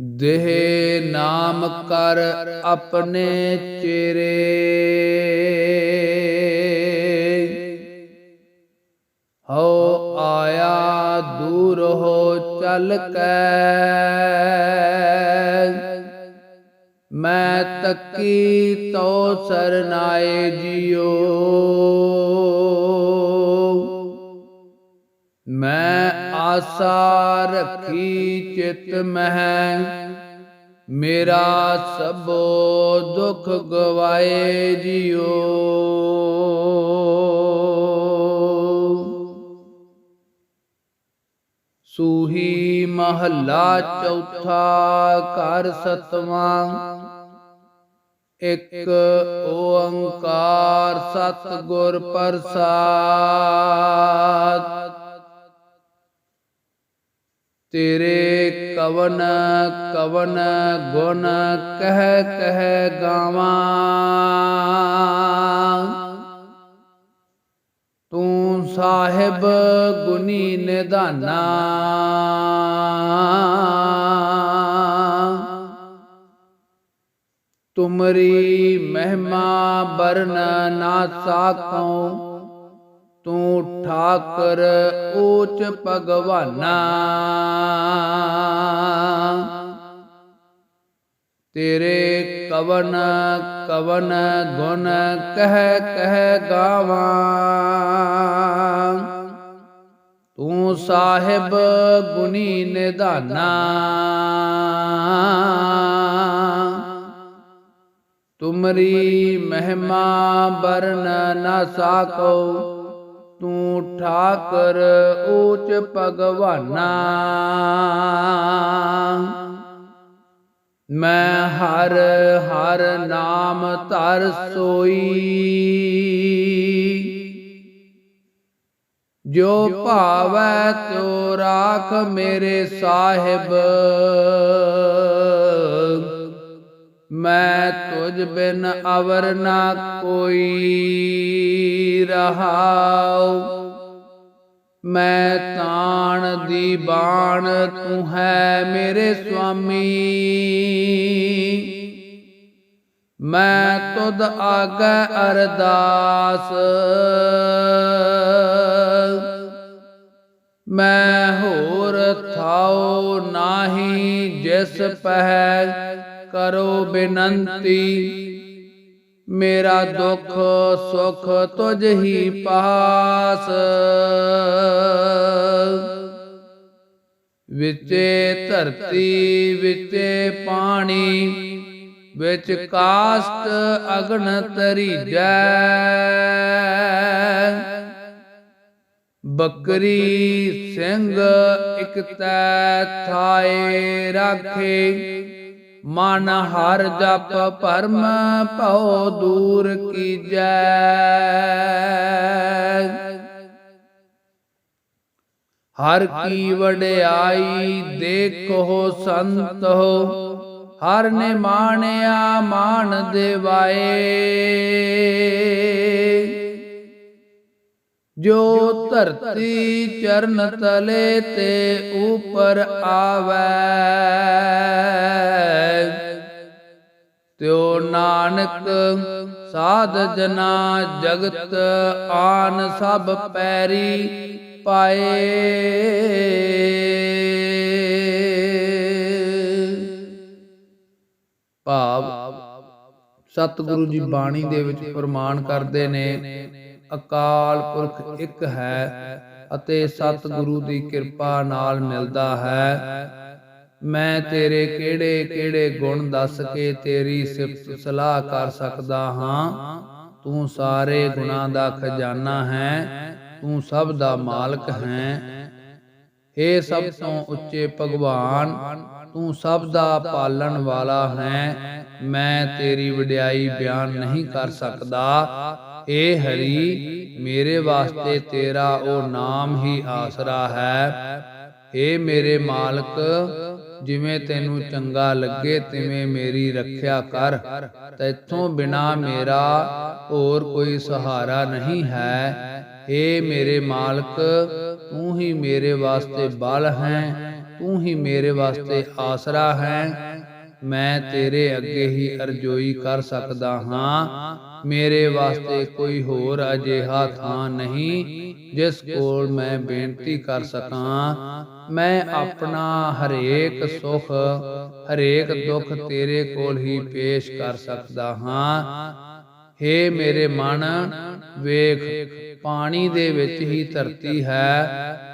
ਦੇਹ ਨਾਮ ਕਰ ਆਪਣੇ ਚੇਰੇ ਹਉ ਆਇਆ ਦੂਰ ਹੋ ਚੱਲ ਕੈ। ਮੈਂ ਤੱਕੀ ਤੋ ਸਰਨਾਏ ਜਿਉ ਮੈਂ ਆਸਾ ਰੱਖੀ ਚਿਤ ਮਹਿ, ਮੇਰਾ ਸਭੋ ਦੁਖ ਗਵਾਏ ਜਿਉ। ਸੂਹੀ ਮਹੱਲਾ ਚੌਥਾ ਘਰ ਸਤਵਾਂ, ਇਕ ਓੰਕਾਰ ਸਤਿਗੁਰ ਪ੍ਰਸਾਦ। ਤੇਰੇ ਕਵਨ ਕਵਨ ਗੁਣ ਕਹਿ ਕਹਿ ਗਾਵਾਂ। ਤੂੰ ਸਾਹਿਬ ਗੁਨੀ ਨਿਧਾਨਾ। ਤੁਮਰੀ ਮਹਿਮਾ ਬਰਨ ਨਾ ਸਾਕਉ ਤੂੰ ਠਾਕਰ ਊਚ ਭਗਵਾਨਾ। ਤੇਰੇ ਕਵਨ ਕਵਨ ਗੁਣ ਕਹਿ ਕਹਿ ਗਾਵਾਂ। ਤੂੰ ਸਾਹਿਬ ਗੁਨੀ ਨਿਧਾਨਾ। ਤੁਮਰੀ ਮਹਿਮਾ ਬਰਨ ਨਾ ਸਾਕੋ। ਤੂੰ ਠਾਕਰ ਊਚ ਭਗਵਾਨਾ। ਮੈਂ ਹਰ ਹਰ ਨਾਮ ਧਰ ਸੋਈ। ਜੋ ਭਾਵੈ ਤੋ ਰਾਖ ਮੇਰੇ ਸਾਹਿਬ। ਮੈਂ ਤੁਝ ਬਿਨ ਅਵਰ ਨਾ ਕੋਈ। ਰਹਾਉ। ਮੈਂ ਤਾਣ ਦੀ ਬਾਣ ਤੂੰ ਹੈ ਮੇਰੇ ਸੁਆਮੀ। ਮੈਂ ਤੁਧ ਆਗੈ ਅਰਦਾਸ। ਮੈਂ ਹੋਰ ਥਾਉ ਨਾਹੀ ਜਿਸ ਪਹਿ ਕਰੋ ਬੇਨੰਤੀ। ਮੇਰਾ ਦੁੱਖ, ਸੁਖ ਤੁਝ ਹੀ ਪਾਸ। ਵਿਚੇ ਧਰਤੀ, ਵਿਚੇ ਪਾਣੀ, ਵਿੱਚ ਕਾਸਟ ਅਗਨ ਤਰੀਜੈ ਬੱਕਰੀ ਸਿੰਘ ਇਕ ਤੈ ਥਾਏ ਰਾਖੇ। ਮਨ ਹਰ ਜਪ ਪਰਮ ਭਉ ਦੂਰ ਕੀਜੈ। ਹਰ ਕੀ ਵਡਿਆਈ ਦੇਖੋ ਸੰਤ ਹੋ, ਹਰ ਨੇ ਮਾਣਿਆ ਮਾਨ ਦੇਵਾਏ। ਜੋ ਧਰਤੀ ਚਰਨ ਤਲੇ ਤੇ ਉਪਰ ਆਵੈ। ਤਿਉ ਨਾਨਕ ਸਾਧ ਜਨਾ ਜਗਤ ਆਨ ਸਭ ਪੈਰੀ ਪਾਏ। ਭਾਵ ਸਤਿਗੁਰੂ ਜੀ ਬਾਣੀ ਦੇ ਵਿੱਚ ਪ੍ਰਮਾਣ ਕਰਦੇ ਨੇ, ਅਕਾਲ ਪੁਰਖ ਇੱਕ ਹੈ ਅਤੇ ਸਤਿਗੁਰੂ ਦੀ ਕਿਰਪਾ ਨਾਲ ਮਿਲਦਾ ਹੈ। ਮੈਂ ਤੇਰੇ ਕਿਹੜੇ ਕਿਹੜੇ ਗੁਣ ਦੱਸ ਕੇ ਤੇਰੀ ਸਿਫਤ ਸਲਾਹ ਕਰ ਸਕਦਾ ਹਾਂ? ਤੂੰ ਸਾਰੇ ਗੁਣਾਂ ਦਾ ਖਜ਼ਾਨਾ ਹੈ, ਤੂੰ ਸਭ ਦਾ ਮਾਲਕ ਹੈ। ਏ ਸਭ ਤੋਂ ਉੱਚੇ ਭਗਵਾਨ, ਤੂੰ ਸਭ ਦਾ ਪਾਲਣ ਵਾਲਾ ਹੈ। ਮੈਂ ਤੇਰੀ ਵਡਿਆਈ ਬਿਆਨ ਨਹੀਂ ਕਰ ਸਕਦਾ। ਏ ਹਰੀ, ਮੇਰੇ ਵਾਸਤੇ ਤੇਰਾ ਉਹ ਨਾਮ ਹੀ ਆਸਰਾ ਹੈ। ਏ ਮੇਰੇ ਮਾਲਕ ਜਿਵੇਂ ਤੈਨੂੰ ਚੰਗਾ ਲੱਗੇ, ਤਿਵੇਂ ਮੇਰੀ ਰੱਖਿਆ ਕਰ। ਤੈਥੋਂ ਬਿਨਾ ਮੇਰਾ ਹੋਰ ਕੋਈ ਸਹਾਰਾ ਨਹੀਂ ਹੈ। ਏ ਮੇਰੇ ਮਾਲਕ, ਤੂੰ ਹੀ ਮੇਰੇ ਵਾਸਤੇ ਬਲ ਹੈ, ਤੂੰ ਹੀ ਮੇਰੇ ਵਾਸਤੇ ਆਸਰਾ ਹੈ। ਮੈਂ ਤੇਰੇ ਅੱਗੇ ਹੀ ਅਰਜ਼ੋਈ ਕਰ ਸਕਦਾ ਹਾਂ। ਮੇਰੇ ਵਾਸਤੇ ਕੋਈ ਹੋਰ ਅਜਿਹਾ ਥਾਂ ਨਹੀਂ ਜਿਸ ਕੋਲ ਮੈਂ ਬੇਨਤੀ ਕਰ ਸਕਾਂ। ਮੈਂ ਆਪਣਾ ਹਰੇਕ ਸੁਖ ਹਰੇਕ ਦੁੱਖ ਤੇਰੇ ਕੋਲ ਹੀ ਪੇਸ਼ ਕਰ ਸਕਦਾ ਹਾਂ। ਹੇ ਮੇਰੇ ਮਨ, ਵੇਖ, ਪਾਣੀ ਦੇ ਵਿੱਚ ਹੀ ਧਰਤੀ ਹੈ,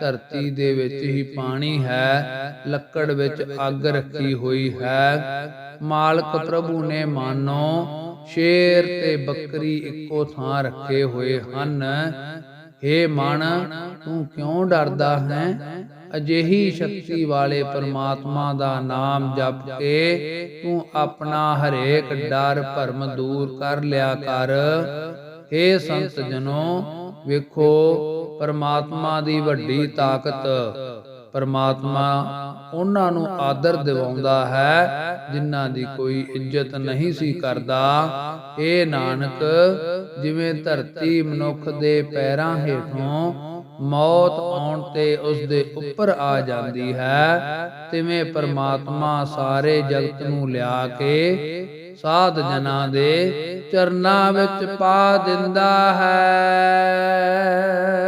ਧਰਤੀ ਦੇ ਵਿੱਚ ਹੀ ਪਾਣੀ ਹੈ, ਲੱਕੜ ਵਿੱਚ ਅੱਗ ਰੱਖੀ ਹੋਈ ਹੈ। ਮਾਲਕ ਪ੍ਰਭੂ ਨੇ ਮਾਨੋ, ਸ਼ੇਰ ਤੇ ਬੱਕਰੀ ਇੱਕੋ ਥਾਂ ਰੱਖੇ ਹੋਏ ਹਨ। ਹੇ ਮਨ, ਤੂੰ ਕਿਉਂ ਡਰਦਾ ਹੈ? ਅਜਿਹੀ ਸ਼ਕਤੀ ਵਾਲੇ ਪਰਮਾਤਮਾ ਦਾ ਨਾਮ ਜਪ ਕੇ ਤੂੰ ਆਪਣਾ ਹਰੇਕ ਡਰ, ਭਰਮ ਦੂਰ ਕਰ ਲਿਆ ਕਰ। ਹੇ ਸੰਤ ਜਨੋ, ਵੇਖੋ, ਪਰਮਾਤਮਾ ਦੀ ਵੱਡੀ ਤਾਕਤ। ਪਰਮਾਤਮਾ ਉਹਨਾਂ ਨੂੰ ਆਦਰ ਦਿਵਾਉਂਦਾ ਹੈ, ਜਿਨ੍ਹਾਂ ਦੀ ਕੋਈ ਇੱਜ਼ਤ ਨਹੀਂ ਸੀ ਕਰਦਾ। ਇਹ ਨਾਨਕ, ਜਿਵੇਂ ਧਰਤੀ ਮਨੁੱਖ ਦੇ ਪੈਰਾਂ ਹੇਠੋਂ ਮੌਤ ਆਉਣ ਤੇ ਉਸ ਦੇ ਉੱਪਰ ਆ ਜਾਂਦੀ ਹੈ। ਤਿਵੇਂ ਪਰਮਾਤਮਾ ਸਾਰੇ ਜਗਤ ਨੂੰ ਲਿਆ ਕੇ ਸਾਧ ਜਨਾਂ ਦੇ ਚਰਨਾਂ ਵਿੱਚ ਪਾ ਦਿੰਦਾ ਹੈ।